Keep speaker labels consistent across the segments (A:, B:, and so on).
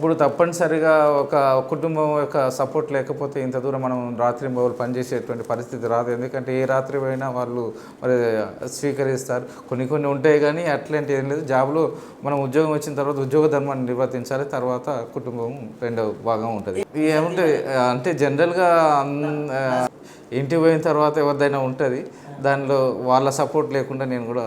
A: ఇప్పుడు తప్పనిసరిగా ఒక కుటుంబం యొక్క సపోర్ట్ లేకపోతే ఇంత దూరం మనం రాత్రి మొదలు పనిచేసేటువంటి పరిస్థితి రాదు. ఎందుకంటే ఏ రాత్రి పోయినా వాళ్ళు మరి స్వీకరిస్తారు. కొన్ని కొన్ని ఉంటాయి కానీ అట్లాంటి ఏం లేదు. జాబ్లో మనం ఉద్యోగం వచ్చిన తర్వాత ఉద్యోగ ధర్మాన్ని నిర్వర్తించాలి. తర్వాత కుటుంబం రెండవ భాగం ఉంటుంది. ఏముంటే అంటే జనరల్గా ఇంటికి పోయిన తర్వాత ఎవరిదైనా ఉంటుంది. దానిలో వాళ్ళ సపోర్ట్ లేకుండా నేను కూడా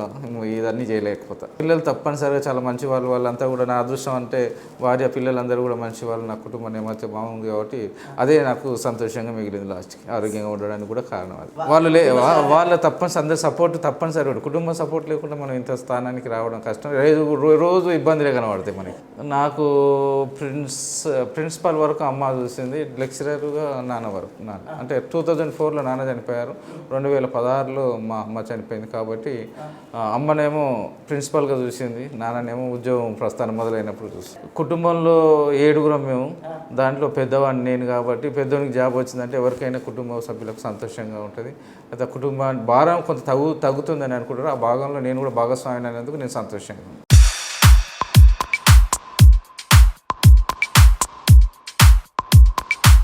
A: ఇదన్నీ చేయలేకపోతా. పిల్లలు తప్పనిసరిగా చాలా మంచి వాళ్ళు వాళ్ళంతా కూడా నా అదృష్టం అంటే భార్య పిల్లలందరూ కూడా మంచి వాళ్ళు నా కుటుంబం ఏమైతే బాగుంది కాబట్టి అదే నాకు సంతోషంగా మిగిలింది లాస్ట్కి ఆరోగ్యంగా ఉండడానికి కూడా కారణం అది. వాళ్ళు లే వాళ్ళ తప్పనిసరి అందరి సపోర్ట్ తప్పనిసరి కుటుంబ సపోర్ట్ లేకుండా మనం ఇంత స్థానానికి రావడం కష్టం. రోజు రోజు ఇబ్బందులే కనబడతాయి మనకి. నాకు ప్రిన్స్ ప్రిన్సిపల్ వరకు అమ్మ చూసింది లెక్చరర్గా నాన్న వరకు నాన్న. అంటే టూ థౌజండ్ ఫోర్లో నాన్న చనిపోయారు. రెండు వేల పదహారులో మా అమ్మ చనిపోయింది కాబట్టి అమ్మనేమో ప్రిన్సిపల్గా చూసింది నాన్ననేమో ఉద్యోగం ప్రస్థానం మొదలైనప్పుడు చూసి కుటుంబంలో ఏడుగురం మేము దాంట్లో పెద్దవాడిని నేను కాబట్టి పెద్దవానికి జాబ్ వచ్చిందంటే ఎవరికైనా కుటుంబ సభ్యులకు సంతోషంగా ఉంటుంది అయితే కుటుంబాన్ని భారం కొంత తగ్గు తగ్గుతుందని అనుకుంటారు ఆ భాగంలో నేను కూడా భాగస్వామి అయినందుకు నేను సంతోషంగా ఉన్నాను.